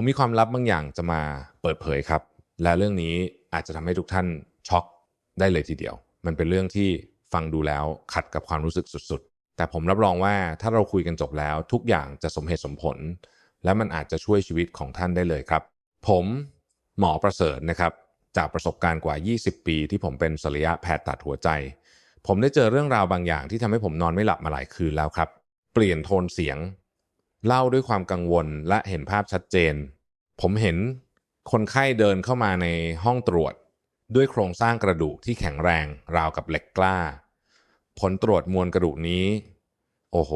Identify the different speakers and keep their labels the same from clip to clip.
Speaker 1: ผมมีความลับบางอย่างจะมาเปิดเผยครับ และเรื่องนี้อาจจะทำให้ทุกท่านช็อกได้เลยทีเดียว มันเป็นเรื่องที่ฟังดูแล้วขัดกับความรู้สึกสุดๆ แต่ผมรับรองว่าถ้าเราคุยกันจบแล้ว ทุกอย่างจะสมเหตุสมผล และมันอาจจะช่วยชีวิตของท่านได้เลยครับ ผมหมอประเสริฐนะครับ จากประสบการณ์กว่า 20 ปี ที่ผมเป็นศัลยแพทย์ตัดหัวใจ ผมได้เจอเรื่องราวบางอย่างที่ทำให้ผมนอนไม่หลับมาหลายคืนแล้วครับ เปลี่ยนโทนเสียง เล่าด้วยความกังวลและเห็นภาพชัดเจน ผมเห็นคนไข้เดินเข้ามาในห้องตรวจ ด้วยโครงสร้างกระดูกที่แข็งแรงราวกับเหล็กกล้า ผลตรวจมวลกระดูกนี้ โอ้โห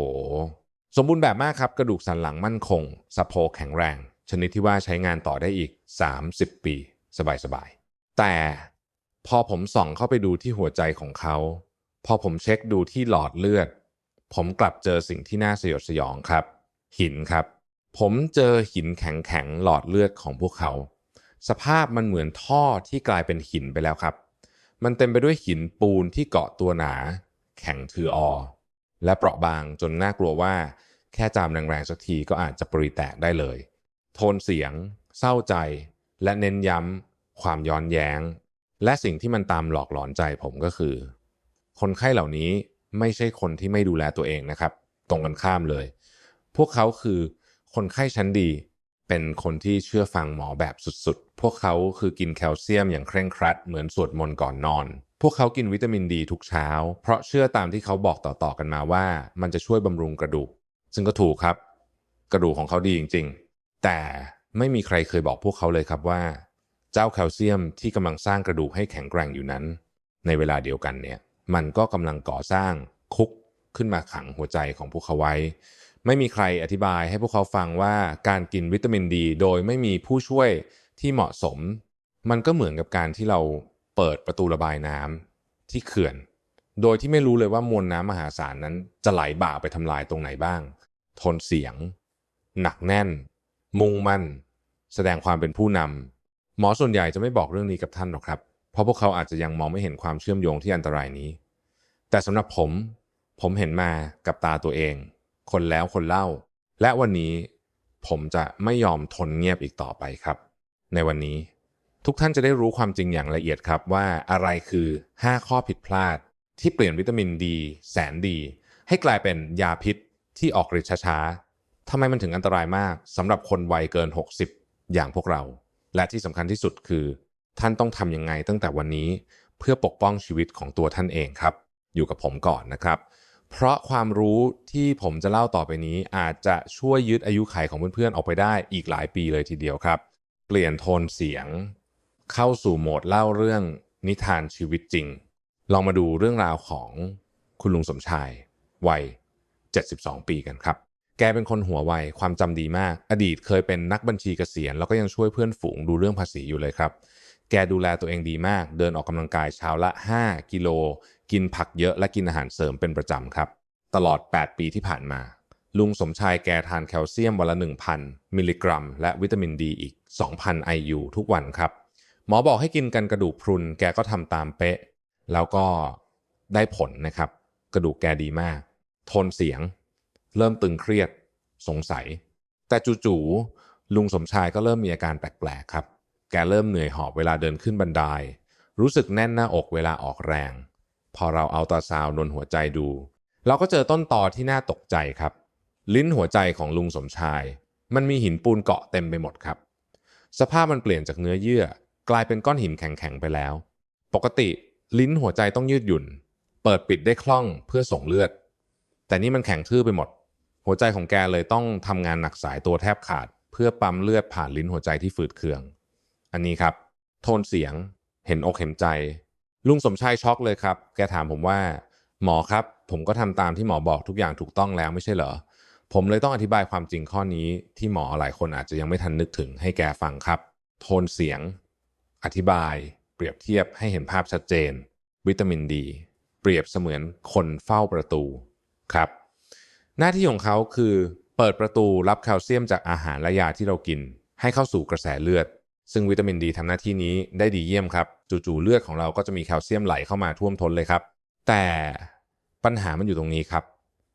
Speaker 1: สมบูรณ์แบบมากครับกระดูกสันหลังมั่นคงสะโพกแข็งแรง ชนิดที่ว่าใช้งานต่อได้อีก 30 ปี สบายๆ แต่พอผมส่องเข้าไปดูที่หัวใจของเขา พอผมเช็คดูที่หลอดเลือด ผมกลับเจอสิ่งที่น่าสยดสยองครับ หินครับ ผมเจอหินแข็งๆหลอดเลือดของพวกเขา สภาพมันเหมือนท่อที่กลายเป็นหินไปแล้วครับ มันเต็มไปด้วยหินปูนที่เกาะตัวหนา แข็งถืออ และเปราะบางจนน่ากลัวว่า แค่จามแรงๆสักทีก็อาจจะปรีแตกได้เลย โทนเสียง เศร้าใจ และเน้นย้ำความย้อนแย้ง และสิ่งที่มันตามหลอกหลอนใจผมก็คือ คนไข้เหล่านี้ไม่ใช่คนที่ไม่ดูแลตัวเองนะครับ ตรงกันข้ามเลย พวกเขาคือคนไข้ชั้นดี เป็นคนที่เชื่อฟังหมอแบบสุดๆ พวกเขาคือกินแคลเซียมอย่างเคร่งครัด เหมือนสวดมนต์ก่อนนอน พวกเขากินวิตามินดีทุกเช้า เพราะเชื่อตามที่เขาบอกต่อๆกันมาว่า มันจะช่วยบำรุงกระดูก ซึ่งก็ถูกครับ กระดูกของเขาดีจริง ๆ แต่ไม่มีใครเคยบอกพวกเขาเลยครับว่า เจ้าแคลเซียมที่กำลังสร้างกระดูกให้แข็งแกร่งอยู่นั้น ในเวลาเดียวกันเนี่ยมันก็กำลังก่อสร้างคุกขึ้นมาขังหัวใจของพวกเขาไว้ ไม่มีใครอธิบายให้พวกเขาฟังว่าการกินวิตามินดี โดยไม่มีผู้ช่วยที่เหมาะสม มันก็เหมือนกับการที่เราเปิดประตูระบายน้ำที่เขื่อน โดยที่ไม่รู้เลยว่ามวลน้ำมหาศาลนั้นจะไหลบ่าไปทำลายตรงไหนบ้าง ทนเสียง หนักแน่น มุ่งมั่น แสดงความเป็นผู้นำหมอส่วนใหญ่จะไม่บอกเรื่องนี้กับท่านหรอกครับ เพราะพวกเขาอาจจะยังมองไม่เห็นความเชื่อมโยงที่อันตรายนี้ แต่สำหรับผม ผมเห็นมากับตาตัวเอง คนแล้วคนเล่า และวันนี้ผมจะไม่ยอมทนเงียบอีกต่อไปครับ ในวันนี้ทุกท่านจะได้รู้ความจริงอย่างละเอียดครับว่าอะไรคือ 5 ข้อผิดพลาด ที่เปลี่ยนวิตามินดี แสนดี ให้กลายเป็นยาพิษที่ออกฤทธิ์ช้าๆทำไมมันถึงอันตรายมากสำหรับคนวัยเกิน 60 อย่างพวกเรา และที่สำคัญที่สุดคือ ท่านต้องทำยังไงตั้งแต่วันนี้ เพื่อปกป้องชีวิตของตัวท่านเองครับ อยู่กับผมก่อนนะครับ เพราะความรู้ที่ผมจะเล่าต่อไปนี้ อาจจะช่วยยืดอายุขัยของเพื่อนๆออกไปได้อีกหลายปีเลยทีเดียวครับ เปลี่ยนโทนเสียง เข้าสู่โหมดเล่าเรื่องนิทานชีวิตจริง ลองมาดูเรื่องราวของคุณลุงสมชาย วัย 72 ปีกันครับ แกเป็นคนหัวไวความจำดีมาก อดีตเคยเป็นนักบัญชีเกษียณแล้วก็ยังช่วยเพื่อนฝูงดูเรื่องภาษีอยู่เลยครับแกดูแลตัวเองดีมาก เดินออกกำลังกายเช้าละ 5 กิโล กินผักเยอะและกินอาหารเสริมเป็นประจำครับ ตลอด 8 ปีที่ผ่านมา ลุงสมชายแกทานแคลเซียมวันละ 1,000 มิลลิกรัม และวิตามินดีอีก 2,000 IU ทุกวันครับ หมอบอกให้กินกันกระดูกพรุนแกก็ทำตามเป๊ะ แล้วก็ได้ผลนะครับ กระดูกแกดีมาก ทนเสียง เริ่มตึงเครียด สงสัย แต่จู่ๆลุงสมชายก็เริ่มมีอาการแปลกๆครับ แกเริ่มเหนื่อยหอบเวลาเดินขึ้นบันไดรู้สึกแน่นหน้าอกเวลาออกแรง พอเราเอาตาซาวนนหัวใจดู เราก็เจอต้นตอที่น่าตกใจครับ ลิ้นหัวใจของลุงสมชาย มันมีหินปูนเกาะเต็มไปหมดครับ สภาพมันเปลี่ยนจากเนื้อเยื่อ กลายเป็นก้อนหินแข็งๆไปแล้ว ปกติลิ้นหัวใจต้องยืดหยุ่น เปิดปิดได้คล่องเพื่อส่งเลือด แต่นี่มันแข็งทื่อไปหมด หัวใจของแกเลยต้องทำงานหนักสายตัวแทบขาด เพื่อปั๊มเลือดผ่านลิ้นหัวใจที่ฝืดเคือง อันนี้ครับ โทนเสียง เห็นอกเห็นใจ ลุงสมชายช็อกเลยครับ แกถามผมว่า หมอครับ ผมก็ทำตามที่หมอบอกทุกอย่างถูกต้องแล้วไม่ใช่เหรอ ผมเลยต้องอธิบายความจริงข้อนี้ที่หมอหลายคนอาจจะยังไม่ทันนึกถึงให้แกฟังครับ โทนเสียง อธิบาย เปรียบเทียบให้เห็นภาพชัดเจน วิตามินดี เปรียบเสมือนคนเฝ้าประตูครับ หน้าที่ของเขาคือเปิดประตูรับแคลเซียมจากอาหารและยาที่เรากิน ให้เข้าสู่กระแสเลือด ซึ่งวิตามินดีทำหน้าที่นี้ได้ดีเยี่ยมครับ จู่ๆเลือดของเราก็จะมีแคลเซียมไหลเข้ามาท่วมท้นเลยครับ แต่ปัญหามันอยู่ตรงนี้ครับ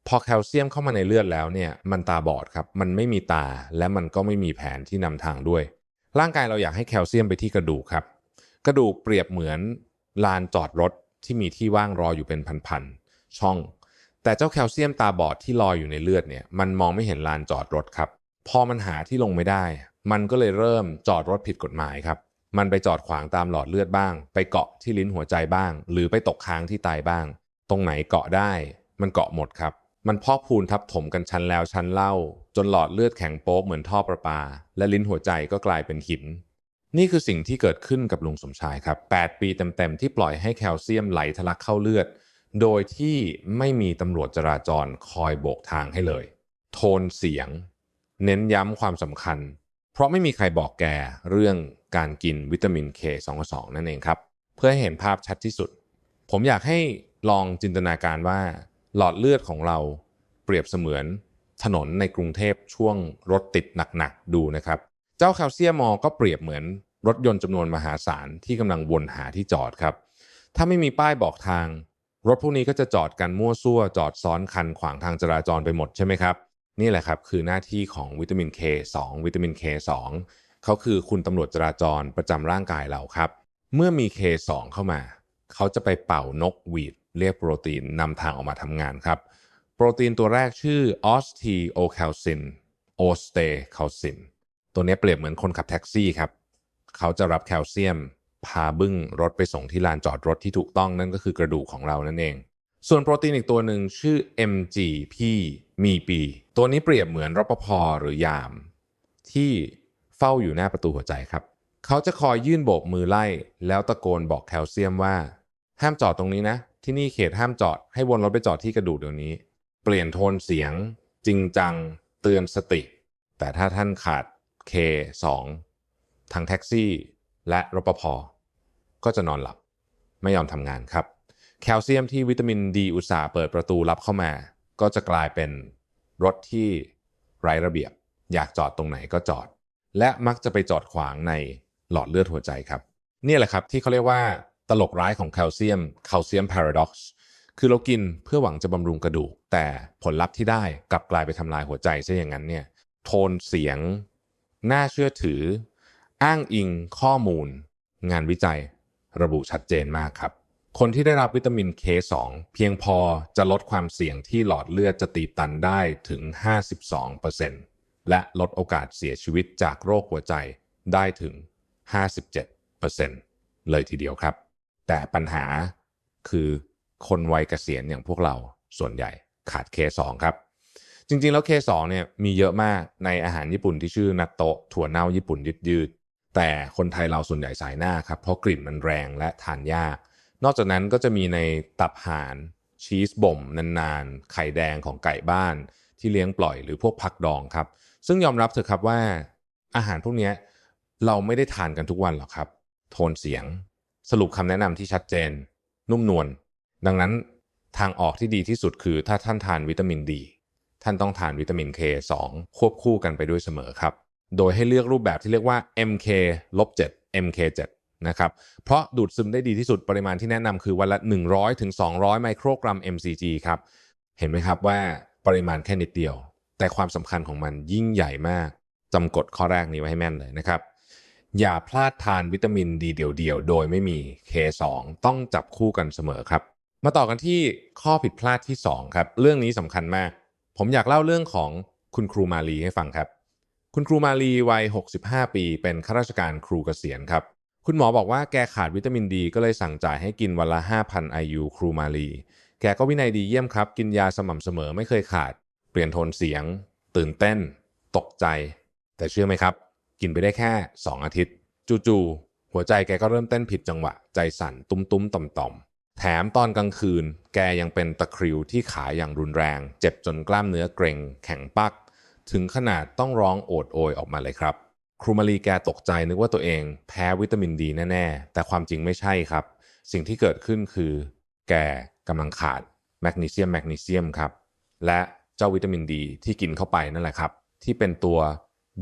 Speaker 1: พอแคลเซียมเข้ามาในเลือดแล้วเนี่ยมันตาบอดครับ มันไม่มีตาและมันก็ไม่มีแผนที่นำทางด้วย ร่างกายเราอยากให้แคลเซียมไปที่กระดูกครับ กระดูกเปรียบเหมือนลานจอดรถที่มีที่ว่างรออยู่เป็นพันๆช่อง แต่เจ้าแคลเซียมตาบอดที่ลอยอยู่ในเลือดเนี่ยมันมองไม่เห็นลานจอดรถครับ พอมันหาที่ลงไม่ได้ มันก็เลยเริ่มจอดรถผิดกฎหมายครับมันไปจอดขวางตามหลอดเลือดบ้าง ไปเกาะที่ลิ้นหัวใจบ้าง หรือไปตกค้างที่ไตบ้าง ตรงไหนเกาะได้ มันเกาะหมดครับ มันพอกพูนทับถมกันชั้นแล้วชั้นเล่า จนหลอดเลือดแข็งโป๊กเหมือนท่อประปา และลิ้นหัวใจก็กลายเป็นหิน นี่คือสิ่งที่เกิดขึ้นกับลุงสมชายครับ 8 ปีเต็มๆที่ปล่อยให้แคลเซียมไหลทะลักเข้าเลือด โดยที่ไม่มีตำรวจจราจรคอยโบกทางให้เลย โทนเสียง เน้นย้ำความสำคัญ เพราะไม่มีใครบอกแกเรื่องการกินวิตามิน K22 นั่นเองครับ เพื่อให้เห็นภาพชัดที่สุด ผมอยากให้ลองจินตนาการว่าหลอดเลือดของเราเปรียบเสมือนถนนในกรุงเทพช่วงรถติดหนักๆดูนะครับ เจ้าแคลเซียมมอก็เปรียบเหมือนรถยนต์จำนวนมหาศาลที่กำลังวนหาที่จอดครับ ถ้าไม่มีป้ายบอกทาง รถพวกนี้ก็จะจอดกันมั่วซั่ว จอดซ้อนคันขวางทางจราจรไปหมดใช่ไหมครับ นี่แหละครับคือหน้าที่ของวิตามิน K2 วิตามิน K2 เขาคือคุณตำรวจจราจรประจำร่างกายเราครับ เมื่อมี K2 เข้ามา เขาจะไปเป่านกหวีด เรียกโปรตีนนำทางออกมาทำงานครับ โปรตีนตัวแรกชื่อออสทีโอแคลซินโอสเตแคลซินตัวนี้เปรียบเหมือนคนขับแท็กซี่ครับ เขาจะรับแคลเซียม พาบึ้งรถไปส่งที่ลานจอดรถที่ถูกต้องนั่นก็คือกระดูกของเรานั่นเอง ส่วนโปรตีนอีกตัวหนึ่งชื่อ MGP มีปี ตัวนี้เปรียบเหมือนรปภหรือยาม ที่เฝ้าอยู่หน้าประตูหัวใจครับ เขาจะคอยยื่นโบกมือไล่ แล้วตะโกนบอกแคลเซียมว่า ห้ามจอดตรงนี้นะ ที่นี่เขตห้ามจอดให้วนรถไปจอดที่กระดูกเดี๋ยวนี้ เปลี่ยนโทนเสียง จริงจัง เตือนสติ แต่ถ้าท่านขาด K2 ทั้งแท็กซี่ และรปภก็จะนอนหลับ ไม่ยอมทำงานครับ แคลเซียมที่วิตามินดีอุตสาห์เปิดประตูรับเข้ามา ก็จะกลายเป็น รถที่ไร้ระเบียบ อยากจอดตรงไหนก็จอด และมักจะไปจอดขวางในหลอดเลือดหัวใจครับ นี่แหละครับที่เขาเรียกว่าตลกร้ายของแคลเซียมแคลเซียมพาราด็อกซ์คือเรากินเพื่อหวังจะบำรุงกระดูก แต่ผลลัพธ์ที่ได้กลับกลายไปทำลายหัวใจซะอย่างนั้นเนี่ยโทนเสียง น่าเชื่อถือ อ้างอิงข้อมูล งานวิจัย ระบุชัดเจนมากครับ คนที่ได้รับวิตามิน K2 เพียงพอจะลดความเสี่ยงที่หลอดเลือดจะตีบตันได้ถึง 52%และลดโอกาสเสียชีวิตจากโรคหัวใจได้ถึง 57%เลยทีเดียวครับ แต่ปัญหาคือคนวัยเกษียณอย่างพวกเราส่วนใหญ่ขาด K2 ครับ จริงๆแล้ว K2 เนี่ยมีเยอะมากในอาหารญี่ปุ่นที่ชื่อนัตโตะถั่วเน่าญี่ปุ่นยืดยืดๆแต่คนไทยเราส่วนใหญ่สายหน้าครับเพราะกลิ่นมันแรงและทานยาก นอกจากนั้นก็จะมีในตับห่านชีสบ่มนานๆ ไข่แดงของไก่บ้านที่เลี้ยงปล่อยหรือพวกผักดองครับ ซึ่งยอมรับเถอะครับว่าอาหารพวกนี้เราไม่ได้ทานกันทุกวันหรอกครับ โทนเสียง สรุปคำแนะนำที่ชัดเจน นุ่มนวลดังนั้นทางออกที่ดีที่สุดคือถ้าท่านทานวิตามินดี ท่านต้องทานวิตามิน K2 ควบคู่กันไปด้วยเสมอครับ โดยให้เลือกรูปแบบที่เรียกว่า MK ลบ7 MK7 นะครับ เพราะดูดซึมได้ดีที่สุดปริมาณที่แนะนำคือวันละ 100ถึง200 ไมโครกรัม mcg ครับ เห็นไหมครับว่าปริมาณแค่นิดเดียว แต่ความสำคัญของมันยิ่งใหญ่มากจำกฎข้อแรกนี้ไว้ให้แม่นเลยนะครับ อย่าพลาดทานวิตามินดีเดี่ยวๆ โดยไม่มี K2 ต้องจับคู่กันเสมอครับ มาต่อกันที่ข้อผิดพลาดที่ 2 ครับ เรื่องนี้สำคัญมาก ผมอยากเล่าเรื่องของคุณครูมาลีให้ฟังครับ คุณครูมาลีวัย 65 ปี เป็นข้าราชการครูเกษียณครับ คุณหมอบอกว่าแกขาดวิตามินดี ก็เลยสั่งจ่ายให้กินวันละ 5,000 IU ครูมาลีแกก็วินัยดีเยี่ยมครับ กินยาสม่ำเสมอไม่เคยขาด เปลี่ยนโทนเสียง ตื่นเต้น ตกใจ แต่เชื่อไหมครับ กินไปได้แค่ 2 อาทิตย์ จู่ๆหัวใจแกก็เริ่มเต้นผิดจังหวะ ใจสั่นตุ้มๆต่อมๆแถมตอนกลางคืน แกยังเป็นตะคริวที่ขาอย่างรุนแรง เจ็บจนกล้ามเนื้อเกร็ง แข็งปัก ถึงขนาดต้องร้องโอดโอยออกมาเลยครับ ครูมารีแกตกใจนึกว่าตัวเองแพ้วิตามินดีแน่ ๆ แต่ความจริงไม่ใช่ครับ สิ่งที่เกิดขึ้นคือ แกกำลังขาดแมกนีเซียมแมกนีเซียมครับ และเจ้าวิตามินดีที่กินเข้าไปนั่นแหละครับ ที่เป็นตัว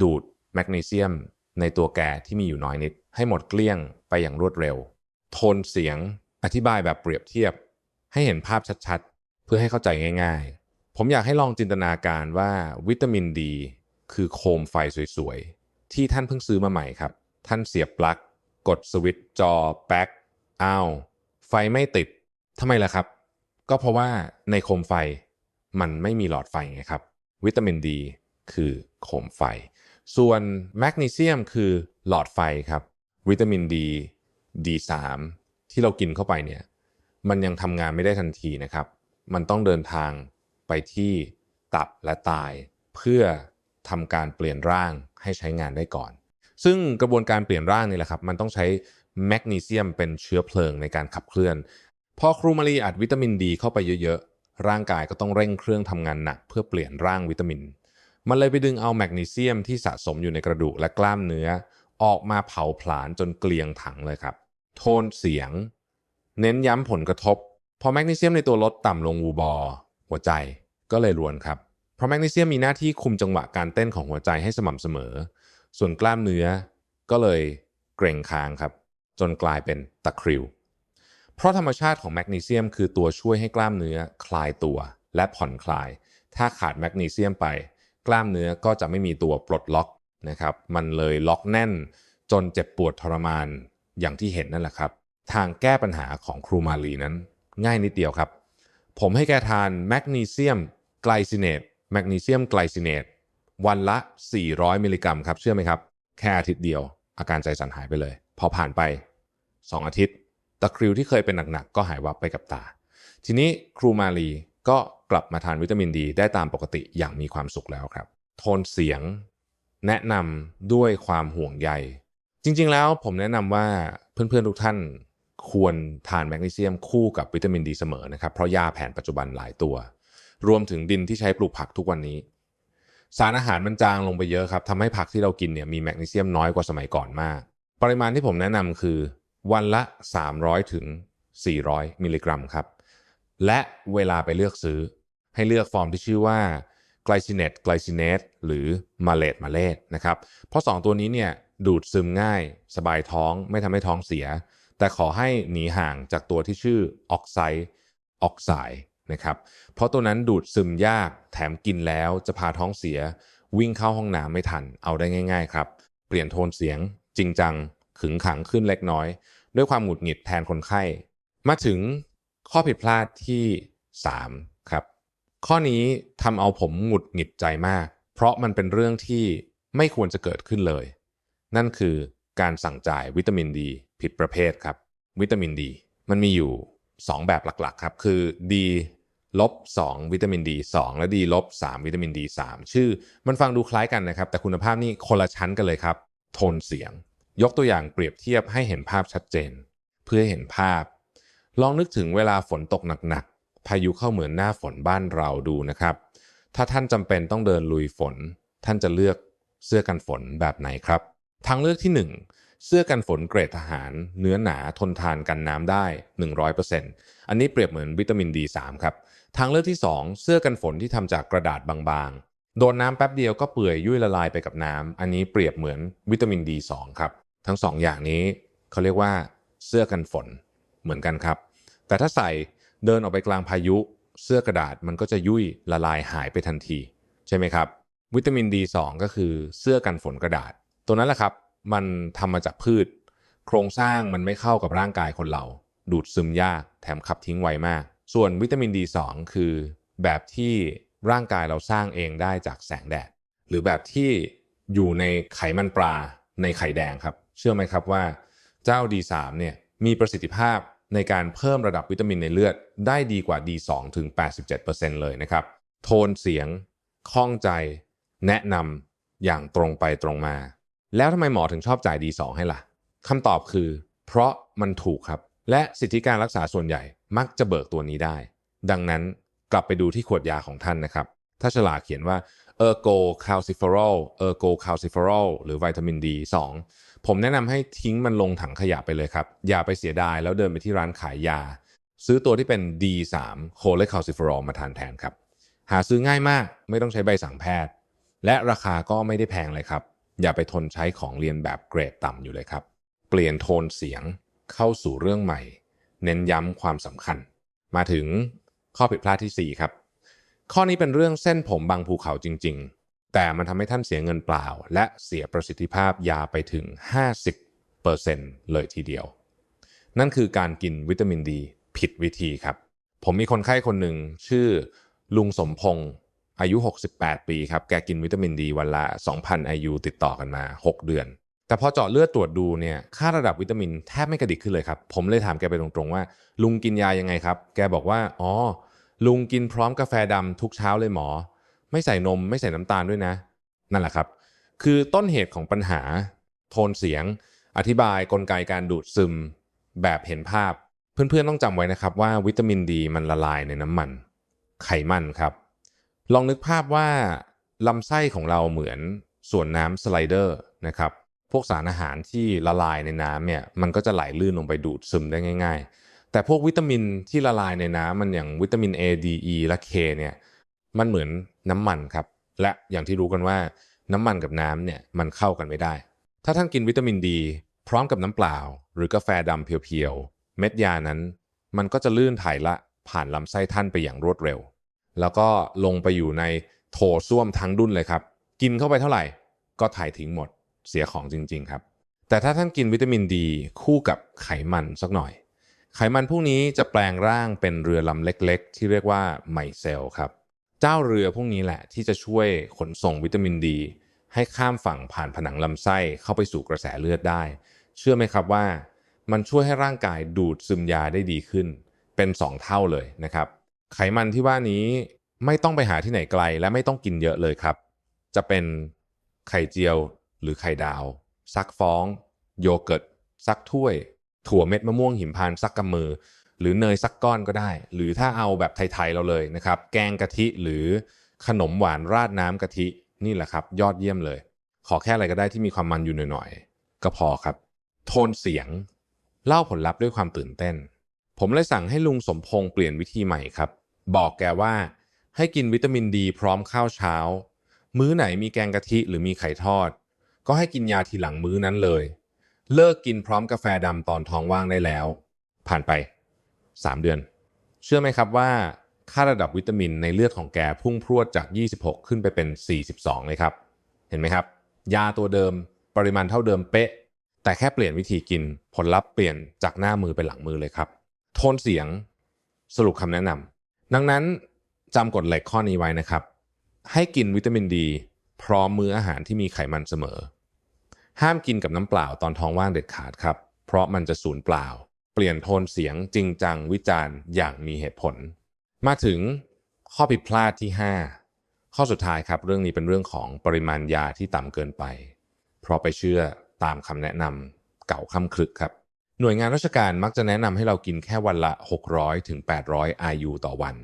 Speaker 1: ดูดแมกนีเซียมในตัวแกที่มีอยู่น้อยนิด ให้หมดเกลี้ยงไปอย่างรวดเร็ว โทนเสียงอธิบายแบบเปรียบเทียบ ให้เห็นภาพชัดๆ เพื่อให้เข้าใจง่าย ๆ ผมอยากให้ลองจินตนาการว่าวิตามินดี คือโคมไฟสวยๆ ที่ท่านเพิ่งซื้อมาใหม่ครับ ท่านเสียบปลั๊กกดสวิตช์จอแป๊กอ้าวไฟไม่ติดทำไมล่ะครับ ก็เพราะว่าในโคมไฟมันไม่มีหลอดไฟไงครับ วิตามินดีคือโคมไฟ ส่วนแมกนีเซียมคือหลอดไฟครับ วิตามินดี D3 ที่เรากินเข้าไปเนี่ยมันยังทำงานไม่ได้ทันทีนะครับ มันต้องเดินทางไปที่ตับและไตายเพื่อ ทำการเปลี่ยนร่างให้ใช้งานได้ก่อน ซึ่งกระบวนการเปลี่ยนร่างนี่แหละครับ มันต้องใช้แมกนีเซียมเป็นเชื้อเพลิงในการขับเคลื่อน พอครูมารีอัดวิตามินดีเข้าไปเยอะๆ ร่างกายก็ต้องเร่งเครื่องทำงานหนัก เพื่อเปลี่ยนร่างวิตามิน มันเลยไปดึงเอาแมกนีเซียมที่สะสมอยู่ในกระดูกและกล้ามเนื้อ ออกมาเผาผลาญจนเกลียงถังเลยครับ โทนเสียง เน้นย้ำผลกระทบ พอแมกนีเซียมในตัวลดต่ำลงวูบอ หัวใจก็เลยรวนครับ เพราะแมกนีเซียมมีหน้าที่คุมจังหวะการเต้นของหัวใจให้สม่ำเสมอ ส่วนกล้ามเนื้อก็เลยเกร็งค้างครับ จนกลายเป็นตะคริว เพราะธรรมชาติของแมกนีเซียมคือตัวช่วยให้กล้ามเนื้อคลายตัวและผ่อนคลาย ถ้าขาดแมกนีเซียมไป กล้ามเนื้อก็จะไม่มีตัวปลดล็อกนะครับ มันเลยล็อกแน่น จนเจ็บปวดทรมานอย่างที่เห็นนั่นแหละครับ ทางแก้ปัญหาของครูมาลีนั้น ง่ายนิดเดียวครับ ผมให้แกทานแมกนีเซียมไกลซิเนต แมกนีเซียมไกลซิเนตวันละ 400 มิลลิกรัมครับ เชื่อไหมครับ แค่อาทิตย์เดียว อาการใจสั่นหายไปเลย พอผ่านไป 2 อาทิตย์ ตะคริวที่เคยเป็นหนักๆ ก็หายวับไปกับตา ทีนี้ครูมาลีก็กลับมาทานวิตามินดี ได้ตามปกติอย่างมีความสุขแล้วครับ โทนเสียง แนะนำด้วยความห่วงใย จริงๆแล้วผมแนะนำว่าเพื่อนๆทุกท่านควรทานแมกนีเซียมคู่กับวิตามินดีเสมอนะครับ เพราะยาแผนปัจจุบันหลายตัว รวมถึงดินที่ใช้ปลูกผักทุกวันนี้ สารอาหารมันจางลงไปเยอะครับทำให้ผักที่เรากินเนี่ยมีแมกนีเซียมน้อยกว่าสมัยก่อนมาก ปริมาณที่ผมแนะนำคือ วันละ 300ถึง400 มิลลิกรัมครับ และเวลาไปเลือกซื้อ ให้เลือกฟอร์มที่ชื่อว่าไกลซิเนตไกลซิเนตหรือมาเลตมาเลตนะครับเพราะ 2 ตัวนี้เนี่ยดูดซึมง่าย สบายท้องไม่ทำให้ท้องเสีย แต่ขอให้หนีห่างจากตัวที่ชื่อออกไซด์ออกไซด์ นะครับเพราะตัวนั้นดูดซึมยากแถมกินแล้วจะพาท้องเสีย วิ่งเข้าห้องน้ำไม่ทันเอาได้ง่าย ๆ ครับ เปลี่ยนโทนเสียง จริงจัง ขึงขังขึ้นเล็กน้อย ด้วยความหงุดหงิดแทนคนไข้ มาถึงข้อผิดพลาดที่ 3 ครับ ข้อนี้ทำเอาผมหงุดหงิดใจมาก เพราะมันเป็นเรื่องที่ไม่ควรจะเกิดขึ้นเลย นั่นคือการสั่งจ่ายวิตามินดี ผิดประเภทครับ วิตามินดี มันมีอยู่ 2 แบบหลักๆ ครับ คือ D ลบ2วิตามิน D2 และ D ลบ3วิตามิน D3 ชื่อมันฟังดูคล้ายกันนะครับ แต่คุณภาพนี่คนละชั้นกันเลยครับ โทนเสียง ยกตัวอย่างเปรียบเทียบให้เห็นภาพชัดเจน เพื่อให้เห็นภาพ ลองนึกถึงเวลาฝนตกหนักๆพายุเข้าเหมือนหน้าฝนบ้านเราดูนะครับ ถ้าท่านจำเป็นต้องเดินลุยฝน ท่านจะเลือกเสื้อกันฝนแบบไหนครับทางเลือกที่ 1 เสื้อกันฝนเกรดทหาร เนื้อหนาทนทานกันน้ำได้ 100%อันนี้เปรียบเหมือนวิตามิน D3 ครับ ทางเลือกที่ 2 เสื้อกันฝนที่ทำจากกระดาษบางๆ โดนน้ำแป๊บเดียวก็เปื่อยยุ่ยละลายไปกับน้ำอันนี้เปรียบเหมือนวิตามิน D2 ครับ ทั้ง 2ออย่างนี้เขาเรียกว่าเสื้อกันฝนเหมือนกันครับ แต่ถ้าใส่เดินออกไปกลางพายุเสื้อกระดาษมันก็จะยุ่ยละลายหายไปทันที ใช่ไหมครับ วิตามิน D2 ก็คือเสื้อกันฝนกระดาษ ตัวนั้นแหละครับ มันทำมาจากพืช โครงสร้างมันไม่เข้ากับร่างกายคนเรา ดูดซึมยากแถมขับทิ้งไวมาก ส่วนวิตามิน D2 คือแบบที่ร่างกายเราสร้างเองได้จากแสงแดด หรือแบบที่อยู่ในไขมันปลาในไข่แดงครับ เชื่อไหมครับว่าเจ้า D3 เนี่ยมีประสิทธิภาพในการเพิ่มระดับวิตามินในเลือด ได้ดีกว่า D2 ถึง 87%เลยนะครับ โทนเสียงข้องใจ แนะนำอย่างตรงไปตรงมา แล้วทำไมหมอถึงชอบจ่าย D2 ให้ล่ะคำตอบคือ เพราะมันถูกครับ และสิทธิการรักษาส่วนใหญ่ มักจะเบิกตัวนี้ได้ ดังนั้นกลับไปดูที่ขวดยาของท่านนะครับ ถ้าฉลากเขียนว่า ergo calciferol ergo calciferol หรือวิตามิน D2 ผมแนะนำให้ทิ้งมันลงถังขยะไปเลยครับ อย่าไปเสียดายแล้วเดินไปที่ร้านขายยา ซื้อตัวที่เป็น D3 c h o l e c a l c i f e r o l มาทานแทนครับ หาซื้อง่ายมากไม่ต้องใช้ใบสั่งแพทย์ และราคาก็ไม่ได้แพงเลยครับ อย่าไปทนใช้ของเรียนแบบเกรดต่ำอยู่เลยครับ เปลี่ยนโทนเสียงเข้าสู่เรื่องใหม่ เน้นย้ำความสำคัญ มาถึงข้อผิดพลาดที่ 4 ครับ ข้อนี้เป็นเรื่องเส้นผมบางภูเขาจริง ๆ แต่มันทำให้ท่านเสียเงินเปล่า และเสียประสิทธิภาพยาไปถึง 50%เลยทีเดียว นั่นคือการกินวิตามินดีผิดวิธีครับ ผมมีคนไข้คนหนึ่งชื่อลุงสมพงศ์อายุ 68 ปีครับ แกกินวิตามินดีวันละ 2,000 IU ติดต่อกันมา 6 เดือน แต่พอเจาะเลือดตรวจดูเนี่ยค่าระดับวิตามินแทบไม่กระดิกขึ้นเลยครับ ผมเลยถามแกไปตรงๆว่า ลุงกินยายังไงครับ แกบอกว่า อ๋อ ลุงกินพร้อมกาแฟดำทุกเช้าเลยหมอ ไม่ใส่นมไม่ใส่น้ำตาลด้วยนะ นั่นแหละครับ คือต้นเหตุของปัญหา โทนเสียง อธิบายกลไกการดูดซึม แบบเห็นภาพ เพื่อนๆต้องจำไว้นะครับว่าวิตามินดีมันละลายในน้ำมัน ไขมันครับ ลองนึกภาพว่าลำไส้ของเราเหมือนส่วนน้ำสไลเดอร์นะครับ วกสารอาหารที่ละลายในน้ำเนี่ยมันก็จะไหลลื่นลงไปดูดซึมได้ง่าย ๆ แต่พวกวิตามินที่ละลายในน้ำมันอย่างวิตามิน A D E และ K เนี่ยมันเหมือนน้ำมันครับและอย่างที่รู้กันว่าน้ำมันกับน้ำเนี่ยมันเข้ากันไม่ได้ ถ้าท่านกินวิตามินดี พร้อมกับน้ำเปล่า หรือกาแฟดำเพียวๆ เม็ดยานั้น มันก็จะลื่นถ่ายละผ่านลำไส้ท่านไปอย่างรวดเร็ว แล้วก็ลงไปอยู่ในโถส้วมทั้งดุนเลยครับ กินเข้าไปเท่าไหร่ ก็ถ่ายทิ้งหมด เสียของจริง ๆ ครับ แต่ถ้าท่านกินวิตามินดีคู่กับไขมันสักหน่อย ไขมันพวกนี้จะแปลงร่างเป็นเรือลำเล็ก ๆ ที่เรียกว่าไมเซลครับ เจ้าเรือพวกนี้แหละที่จะช่วยขนส่งวิตามินดี ให้ข้ามฝั่งผ่านผนังลำไส้เข้าไปสู่กระแสเลือดได้ เชื่อไหมครับว่า มันช่วยให้ร่างกายดูดซึมยาได้ดีขึ้น เป็น 2 เท่าเลยนะครับ ไขมันที่ว่านี้ไม่ต้องไปหาที่ไหนไกลและไม่ต้องกินเยอะเลยครับ จะเป็นไข่เจียว หรือไข่ดาว ซักฟอง โยเกิร์ต ซักถ้วย ถั่วเม็ดมะม่วงหิมพานซักกำมือ หรือเนยซักก้อนก็ได้ หรือถ้าเอาแบบไทยๆเราเลยนะครับ แกงกะทิหรือขนมหวานราดน้ำกะทินี่แหละครับ ยอดเยี่ยมเลย ขอแค่อะไรก็ได้ที่มีความมันอยู่หน่อยๆก็พอครับ โทนเสียง เล่าผลลัพธ์ด้วยความตื่นเต้น ผมเลยสั่งให้ลุงสมพงษ์เปลี่ยนวิธีใหม่ครับ บอกแกว่าให้กินวิตามินดีพร้อมข้าวเช้า มื้อไหนมีแกงกะทิหรือมีไข่ทอด ก็ให้กินยาทีหลังมื้อนั้นเลย เลิกกินพร้อมกาแฟดำตอนท้องว่างได้แล้ว ผ่านไป 3 เดือน เชื่อไหมครับว่า ค่าระดับวิตามินในเลือดของแกพุ่งพรวดจาก 26 ขึ้นไปเป็น 42 เลยครับ เห็นไหมครับ ยาตัวเดิมปริมาณเท่าเดิมเป๊ะ แต่แค่เปลี่ยนวิธีกินผลลัพธ์เปลี่ยนจากหน้ามือเป็นหลังมือเลยครับ โทนเสียงสรุปคำแนะนำดังนั้นจำกฎเหล็กข้อนี้ไว้นะครับ ให้กินวิตามินดี พร้อมมื้ออาหารที่มีไขมันเสมอ ห้ามกินกับน้ำเปล่าตอนท้องว่างเด็ดขาดครับ เพราะมันจะสูญเปล่า เปลี่ยนโทนเสียงจริงจังวิจารณ์อย่างมีเหตุผล มาถึงข้อผิดพลาดที่ 5 ข้อสุดท้ายครับ เรื่องนี้เป็นเรื่องของปริมาณยาที่ต่ำเกินไป เพราะไปเชื่อตามคำแนะนำเก่าคำคลึกครับ หน่วยงานราชการมักจะแนะนำให้เรากินแค่วันละ 600ถึง800 IU ต่อวัน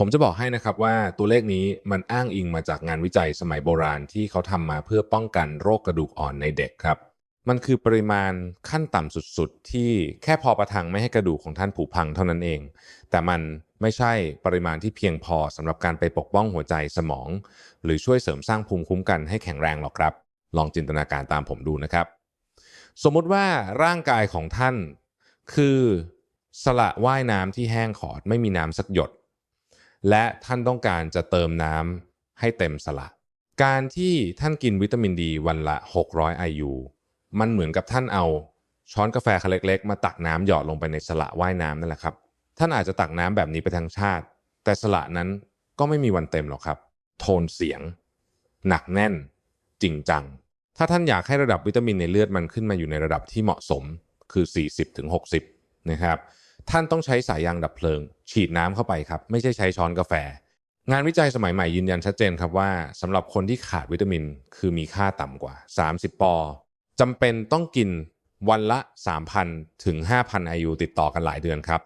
Speaker 1: ผมจะบอกให้นะครับว่าตัวเลขนี้มันอ้างอิงมาจากงานวิจัยสมัยโบราณที่เขาทำมาเพื่อป้องกันโรคกระดูกอ่อนในเด็กครับ มันคือปริมาณขั้นต่ำสุดๆ ที่แค่พอประทังไม่ให้กระดูกของท่านผุพังเท่านั้นเอง แต่มันไม่ใช่ปริมาณที่เพียงพอสำหรับการไปปกป้องหัวใจสมอง หรือช่วยเสริมสร้างภูมิคุ้มกันให้แข็งแรงหรอกครับ ลองจินตนาการตามผมดูนะครับ สมมติว่าร่างกายของท่าน คือสละว่ายน้ำที่แห้งขอดไม่มีน้ำสักหยด และท่านต้องการจะเติมน้ำให้เต็มสละการที่ท่านกินวิตามินดีวันละ 600 IU มันเหมือนกับท่านเอาช้อนกาแฟคันเล็กๆ มาตักน้ำหยอดลงไปในสละว่ายน้ำนั่นแหละครับ ท่านอาจจะตักน้ำแบบนี้ไปทั้งชาติ แต่สละนั้นก็ไม่มีวันเต็มหรอกครับ โทนเสียง หนักแน่น จริงจัง ถ้าท่านอยากให้ระดับวิตามินในเลือดมันขึ้นมาอยู่ในระดับที่เหมาะสมคือ 40-60 นะครับ ท่านต้องใช้สายยางดับเพลิง ฉีดน้ำเข้าไปครับ ไม่ใช่ใช้ช้อนกาแฟ งานวิจัยสมัยใหม่ยืนยันชัดเจนครับว่าสำหรับคนที่ขาดวิตามิน คือมีค่าต่ำกว่า 30 ปอจำเป็นต้องกินวันละ 3,000 ถึง 5,000 IU ติดต่อกันหลายเดือนครับ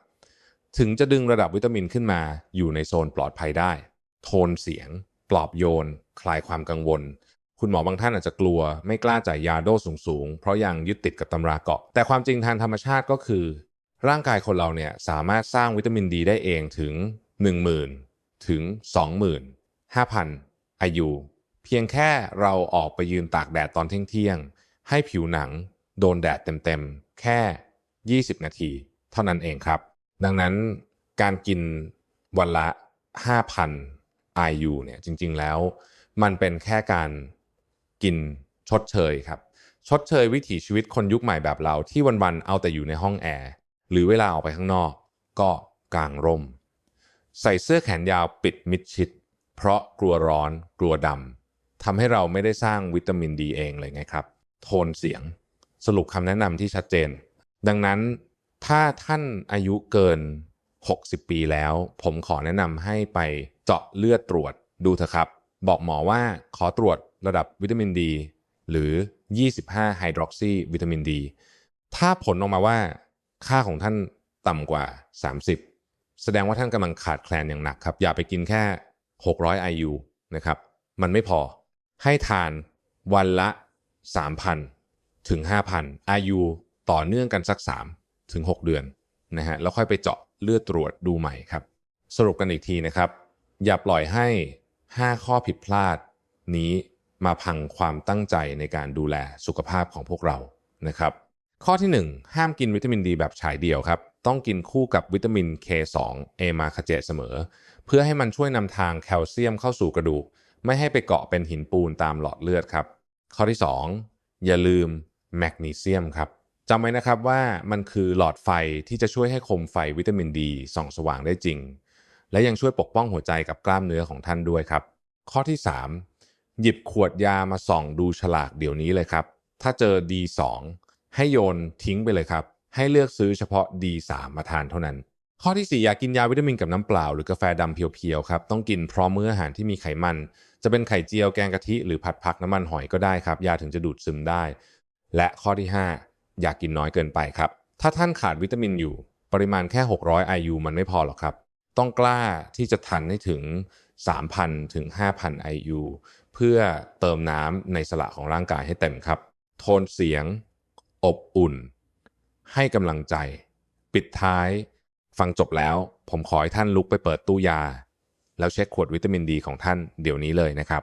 Speaker 1: ถึงจะดึงระดับวิตามินขึ้นมาอยู่ในโซนปลอดภัยได้ โทนเสียง ปลอบโยน คลายความกังวล คุณหมอบางท่านอาจจะกลัว ไม่กล้าจ่ายยาโดสสูงๆ เพราะยังยึดติดกับตำราเกาะ แต่ความจริงทางธรรมชาติก็คือ ร่างกายคนเราเนี่ยสามารถสร้างวิตามินดีได้เองถึง 10,000 ถึง20,000 5,000 IU เพียงแค่เราออกไปยืนตากแดดตอนเที่ยงๆ ให้ผิวหนังโดนแดดเต็มๆ แค่ 20 นาที เท่านั้นเองครับ ดังนั้นการกินวันละ 5,000 IU เนี่ยจริงๆแล้ว มันเป็นแค่การกินชดเชยครับ ชดเชยวิถีชีวิตคนยุคใหม่แบบเราที่วันๆ เอาแต่อยู่ในห้องแอร์ หรือเวลาออกไปข้างนอก ก็กางร่ม ใส่เสื้อแขนยาวปิดมิดชิด เพราะกลัวร้อนกลัวดำทำให้เราไม่ได้สร้างวิตามินดีเองเลยไงครับ โทนเสียง สรุปคำแนะนำที่ชัดเจน ดังนั้นถ้าท่านอายุเกิน 60 ปีแล้ว ผมขอแนะนำให้ไปเจาะเลือดตรวจดูเถอะครับ บอกหมอว่าขอตรวจระดับวิตามินดี หรือ 25 ไฮดรอกซีวิตามินดี ถ้าผลออกมาว่า ค่าของท่านต่ำกว่า 30 แสดงว่าท่านกำลังขาดแคลนอย่างหนักครับ อย่าไปกินแค่ 600 IU นะครับ มันไม่พอ ให้ทานวันละ 3,000 ถึง 5,000 IU ต่อเนื่องกันสัก 3 ถึง 6 เดือนนะฮะ แล้วค่อยไปเจาะเลือดตรวจดูใหม่ครับ สรุปกันอีกทีนะครับ อย่าปล่อยให้ 5 ข้อผิดพลาดนี้มาพังความตั้งใจในการดูแลสุขภาพของพวกเรานะครับ ข้อที่ 1 ห้ามกินวิตามินดีแบบฉายเดี่ยวครับ ต้องกินคู่กับวิตามิน K2 เอมาคาเจเสมอ เพื่อให้มันช่วยนำทางแคลเซียมเข้าสู่กระดูก ไม่ให้ไปเกาะเป็นหินปูนตามหลอดเลือดครับ ข้อที่ 2 อย่าลืมแมกนีเซียมครับจำไว้นะครับว่ามันคือหลอดไฟที่จะช่วยให้คมไฟวิตามินดีส่องสว่างได้จริง และยังช่วยปกป้องหัวใจกับกล้ามเนื้อของท่านด้วยครับ ข้อที่ 3 หยิบขวดยามาส่องดูฉลากเดี๋ยวนี้เลยครับ ถ้าเจอ D2 ให้โยนทิ้งไปเลยครับ ให้เลือกซื้อเฉพาะ D3 มาทานเท่านั้น ข้อที่ 4 อยากกินยาวิตามินกับน้ำเปล่า หรือกาแฟดำเพียวๆครับต้องกินพร้อมมื้ออาหารที่มีไขมัน จะเป็นไข่เจียวแกงกะทิหรือผัดผักน้ำมันหอยก็ได้ครับยาถึงจะดูดซึมได้ และข้อที่ 5 อยากกินน้อยเกินไปครับถ้าท่านขาดวิตามินอยู่ ปริมาณแค่ 600 IU มันไม่พอหรอกครับต้องกล้าที่จะทันให้ถึง 3,000 ถึง 5,000 IU เพื่อเติมน้ำในสละของร่างกายให้เต็มครับ โทนเสียง อบอุ่น ให้กำลังใจ ปิดท้าย ฟังจบแล้ว ผมขอให้ท่านลุกไปเปิดตู้ยา แล้วเช็คขวดวิตามินดีของท่านเดี๋ยวนี้เลยนะครับ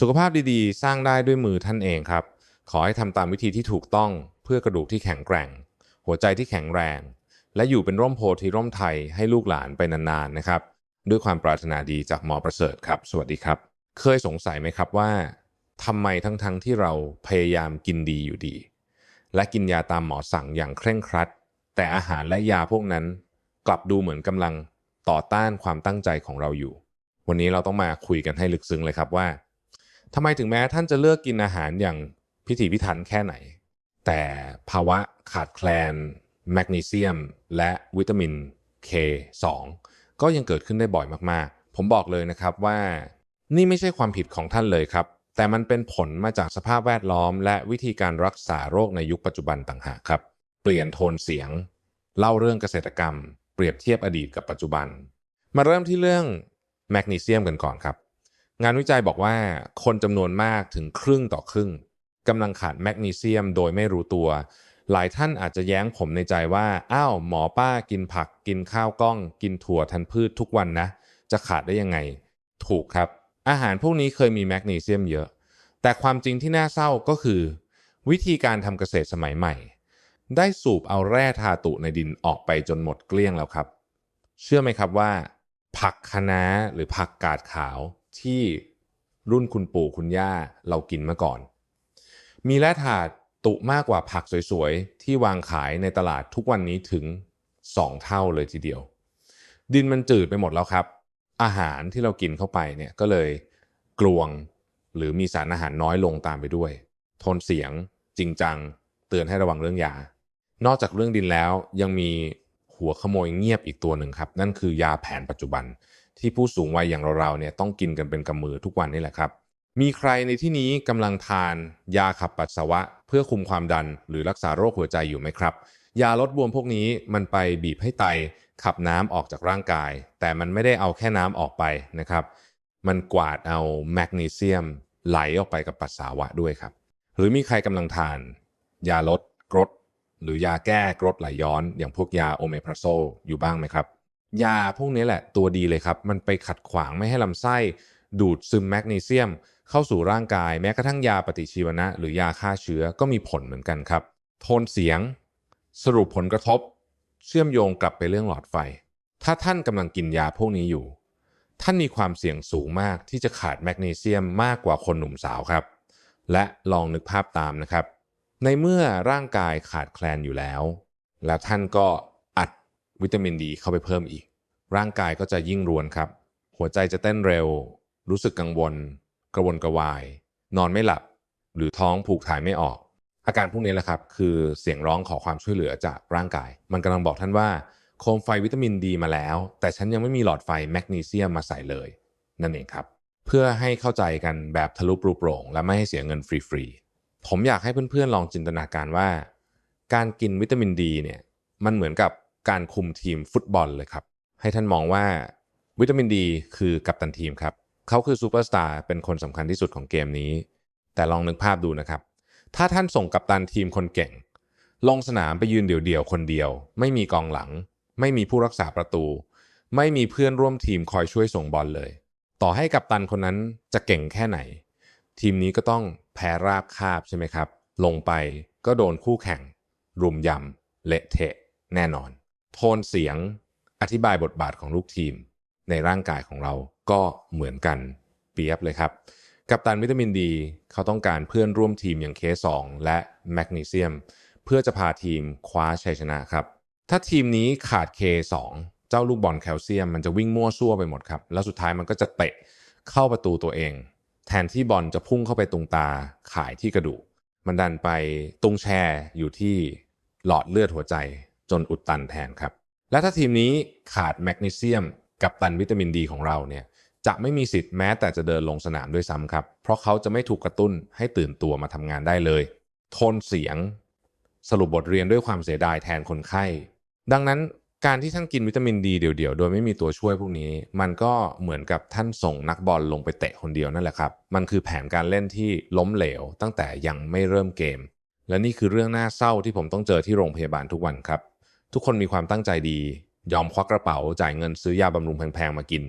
Speaker 1: สุขภาพดีๆ สร้างได้ด้วยมือท่านเองครับ ขอให้ทำตามวิธีที่ถูกต้องเพื่อกระดูกที่แข็งแกร่ง หัวใจที่แข็งแรง และอยู่เป็นร่มโพธิร่มไทยให้ลูกหลานไปนานๆนะครับ ด้วยความปรารถนาดีจากหมอประเสริฐครับ สวัสดีครับ เคยสงสัยไหมครับว่าทำไมทั้งๆที่เราพยายามกินดีอยู่ดี และกินยาตามหมอสั่งอย่างเคร่งครัด แต่อาหารและยาพวกนั้น กลับดูเหมือนกำลังต่อต้านความตั้งใจของเราอยู่ วันนี้เราต้องมาคุยกันให้ลึกซึ้งเลยครับว่าทำไมถึงแม้ท่านจะเลือกกินอาหารอย่างพิถีพิถันแค่ไหน แต่ภาวะขาดแคลน แมกนีเซียม และวิตามิน K2 ก็ยังเกิดขึ้นได้บ่อยมากๆ ผมบอกเลยนะครับว่า นี่ไม่ใช่ความผิดของท่านเลยครับ แต่มันเป็นผลมาจากสภาพแวดล้อม และวิธีการรักษาโรคในยุคปัจจุบันต่างหากครับ เปลี่ยนโทนเสียง เล่าเรื่องเกษตรกรรม เปรียบเทียบอดีตกับปัจจุบัน มาเริ่มที่เรื่องแมกนีเซียมกันก่อนครับ งานวิจัยบอกว่าคนจำนวนมากถึงครึ่งต่อครึ่งกำลังขาดแมกนีเซียมโดยไม่รู้ตัว หลายท่านอาจจะแย้งผมในใจว่า อ้าวหมอป้ากินผัก กินข้าวกล้อง กินถั่วทันพืชทุกวันนะ จะขาดได้ยังไง ถูกครับ อาหารพวกนี้เคยมีแมกนีเซียมเยอะ แต่ความจริงที่น่าเศร้าก็คือ วิธีการทำเกษตรสมัยใหม่ ได้สูบเอาแร่ธาตุในดินออกไปจนหมดเกลี้ยงแล้วครับ เชื่อไหมครับว่า ผักคะน้าหรือผักกาดขาวที่รุ่นคุณปู่คุณย่าเรากินเมื่อก่อน มีแร่ธาตุมากกว่าผักสวยๆ ที่วางขายในตลาดทุกวันนี้ถึง 2 เท่าเลยทีเดียว ดินมันจืดไปหมดแล้วครับ อาหารที่เรากินเข้าไปเนี่ยก็เลยกลวงหรือมีสารอาหารน้อยลงตามไปด้วยโทนเสียงจริงจัง เตือนให้ระวังเรื่องยา นอกจากเรื่องดินแล้วยังมีหัวขโมยเงียบอีกตัวหนึ่งครับ นั่นคือยาแผนปัจจุบัน ที่ผู้สูงวัยอย่างเราๆเนี่ยต้องกินกันเป็นกำมือทุกวันนี่แหละครับ มีใครในที่นี้กำลังทานยาขับปัสสาวะ เพื่อคุมความดันหรือรักษาโรคหัวใจอยู่ไหมครับ ยาลดบวมพวกนี้มันไปบีบให้ไตขับน้ำออกจากร่างกาย แต่มันไม่ได้เอาแค่น้ำออกไปนะครับ มันกวาดเอาแมกนีเซียมไหลออกไปกับปัสสาวะด้วยครับ หรือมีใครกำลังทาน ยาลดกรด หรือยาแก้กรดไหลย้อน อย่างพวกยาโอเมพราโซอยู่บ้างไหมครับ ยาพวกนี้แหละตัวดีเลยครับ มันไปขัดขวางไม่ให้ลำไส้ ดูดซึมแมกนีเซียม เข้าสู่ร่างกายแม้กระทั่งยาปฏิชีวนะ หรือยาฆ่าเชื้อก็มีผลเหมือนกันครับ โทนเสียง สรุปผลกระทบ เชื่อมโยงกลับไปเรื่องหลอดไฟ ถ้าท่านกำลังกินยาพวกนี้อยู่ ท่านมีความเสี่ยงสูงมากที่จะขาดแมกนีเซียมมากกว่าคนหนุ่มสาวครับ และลองนึกภาพตามนะครับ ในเมื่อร่างกายขาดแคลนอยู่แล้ว แล้วท่านก็อัดวิตามินดีเข้าไปเพิ่มอีก ร่างกายก็จะยิ่งรวนครับ หัวใจจะเต้นเร็ว รู้สึกกังวล กระวนกระวาย นอนไม่หลับ หรือท้องผูกถ่ายไม่ออก อาการพวกนี้แหละครับ คือเสียงร้องขอความช่วยเหลือจากร่างกาย มันกำลังบอกท่านว่า โคมไฟวิตามินดีมาแล้ว แต่ฉันยังไม่มีหลอดไฟแมกนีเซียมมาใส่เลย นั่นเองครับ เพื่อให้เข้าใจกันแบบทะลุปรุโปร่ง และไม่ให้เสียเงินฟรีๆผมอยากให้เพื่อนๆลองจินตนาการว่า การกินวิตามินดีเนี่ยมันเหมือนกับการคุมทีมฟุตบอลเลยครับ ให้ท่านมองว่าวิตามินดีคือกัปตันทีมครับเขาคือซูเปอร์สตาร์เป็นคนสำคัญที่สุดของเกมนี้ แต่ลองนึกภาพดูนะครับ ถ้าท่านส่งกัปตันทีมคนเก่ง ลงสนามไปยืนเดี่ยวๆคนเดียว ไม่มีกองหลัง ไม่มีผู้รักษาประตู ไม่มีเพื่อนร่วมทีมคอยช่วยส่งบอลเลย ต่อให้กัปตันคนนั้นจะเก่งแค่ไหน ทีมนี้ก็ต้องแพ้ราบคาบใช่ไหมครับ ลงไปก็โดนคู่แข่ง รุมยำเละเทะ แน่นอน โทนเสียงอธิบายบทบาทของลูกทีม ในร่างกายของเราก็เหมือนกัน เปรียบเลยครับ กัปตันวิตามินดีเขาต้องการเพื่อนร่วมทีมอย่าง K2 และแมกนีเซียม เพื่อจะพาทีมคว้าชัยชนะครับ ถ้าทีมนี้ขาด K2 เจ้าลูกบอลแคลเซียมมันจะวิ่งมั่วซั่วไปหมดครับ แล้วสุดท้ายมันก็จะเตะเข้าประตูตัวเอง แทนที่บอลจะพุ่งเข้าไปตรงตาขายที่กระดูกมันดันไปตรงแชร์อยู่ที่หลอดเลือดหัวใจจนอุดตันแทนครับ และถ้าทีมนี้ขาดแมกนีเซียมกับตันวิตามินดีของเราเนี่ย จะไม่มีสิทธิ์แม้แต่จะเดินลงสนามด้วยซ้ำครับ เพราะเขาจะไม่ถูกกระตุ้นให้ตื่นตัวมาทำงานได้เลย โทนเสียง สรุปบทเรียนด้วยความเสียดายแทนคนไข้ ดังนั้นการที่ท่านกินวิตามินดีเดี่ยวๆ โดยไม่มีตัวช่วยพวกนี้ มันก็เหมือนกับท่านส่งนักบอลลงไปเตะคนเดียวนั่นแหละครับ มันคือแผนการเล่นที่ล้มเหลว ตั้งแต่ยังไม่เริ่มเกม และนี่คือเรื่องน่าเศร้าที่ผมต้องเจอที่โรงพยาบาลทุกวันครับ ทุกคนมีความตั้งใจดี ยอมควักกระเป๋าจ่ายเงินซื้อยาบำรุงแพงๆมากิน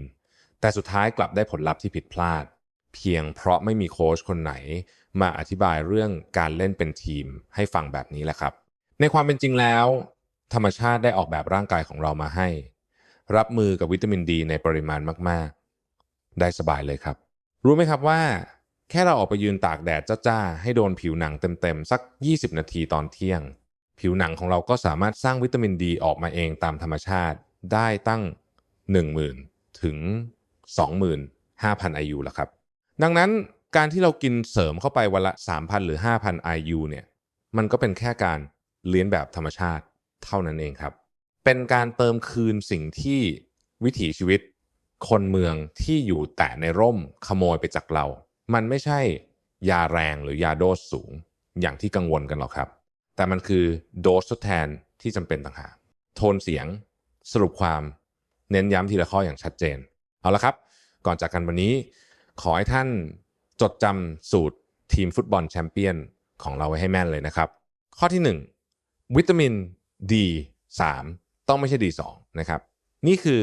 Speaker 1: แต่สุดท้ายกลับได้ผลลัพธ์ที่ผิดพลาด เพียงเพราะไม่มีโค้ชคนไหน มาอธิบายเรื่องการเล่นเป็นทีมให้ฟังแบบนี้แหละครับ ในความเป็นจริงแล้ว ธรรมชาติได้ออกแบบร่างกายของเรามาให้ รับมือกับวิตามินดีในปริมาณมาก ๆ ได้สบายเลยครับ รู้ไหมครับว่า แค่เราออกไปยืนตากแดดจ้าๆให้โดนผิวหนังเต็มๆสัก 20 นาทีตอนเที่ยง ผิวหนังของเราก็สามารถสร้างวิตามินดีออกมาเองตามธรรมชาติได้ตั้ง 10,000 ถึง 25,000 IU แล้วครับ ดังนั้นการที่เรากินเสริมเข้าไปวันละ 3,000 หรือ 5,000 IU เนี่ยมันก็เป็นแค่การเลี้ยนแบบธรรมชาติเท่านั้นเองครับ เป็นการเติมคืนสิ่งที่วิถีชีวิต คนเมืองที่อยู่แต่ในร่มขโมยไปจากเรา มันไม่ใช่ยาแรงหรือยาโดสสูงอย่างที่กังวลกันหรอกครับ แต่มันคือโดสทดแทนที่จำเป็นต่างหาก โทนเสียง สรุปความ เน้นย้ำทีละข้ออย่างชัดเจน เอาละครับ ก่อนจากกันวันนี้ ขอให้ท่านจดจำสูตรทีมฟุตบอลแชมเปี้ยนของเราไว้ให้แม่นเลยนะครับ ข้อที่ 1 วิตามิน D3 ต้องไม่ใช่ D2 นะครับ นี่คือ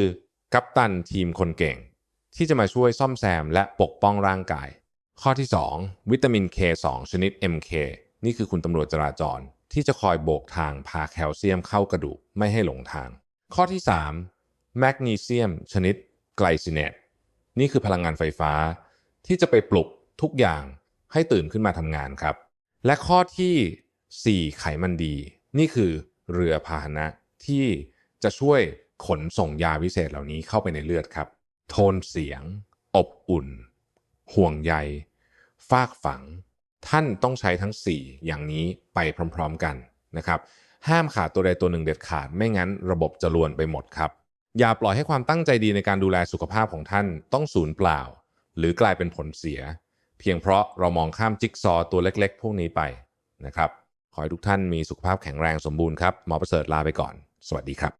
Speaker 1: กัปตันทีมคนเก่ง ที่จะมาช่วยซ่อมแซมและปกป้องร่างกาย ข้อที่ 2 วิตามิน K2 ชนิด MK นี่คือคุณตำรวจจราจรที่จะคอยโบกทางพาแคลเซียมเข้ากระดูกไม่ให้หลงทาง ข้อที่ 3 แมกนีเซียมชนิด ไกลซิเนตนี่คือพลังงานไฟฟ้า ที่จะไปปลุกทุกอย่างให้ตื่นขึ้นมาทำงานครับ และข้อที่ 4 ไขมันดี นี่คือเรือพาหนะที่จะช่วยขนส่งยาวิเศษเหล่านี้เข้าไปในเลือดครับ โทนเสียง อบอุ่น ห่วงใยฟากฝัง ท่านต้องใช้ทั้ง 4 อย่างนี้ไปพร้อม ๆกันนะครับ ห้ามขาดตัวใดตัวหนึ่งเด็ดขาด ไม่งั้นระบบจะลวนไปหมดครับ อย่าปล่อยให้ความตั้งใจดีในการดูแลสุขภาพของท่านต้องสูญเปล่า หรือกลายเป็นผลเสีย เพียงเพราะเรามองข้ามจิ๊กซอว์ตัวเล็กๆ พวกนี้ไปนะครับ ขอให้ทุกท่านมีสุขภาพแข็งแรงสมบูรณ์ครับหมอประเสริฐลาไปก่อน สวัสดีครับ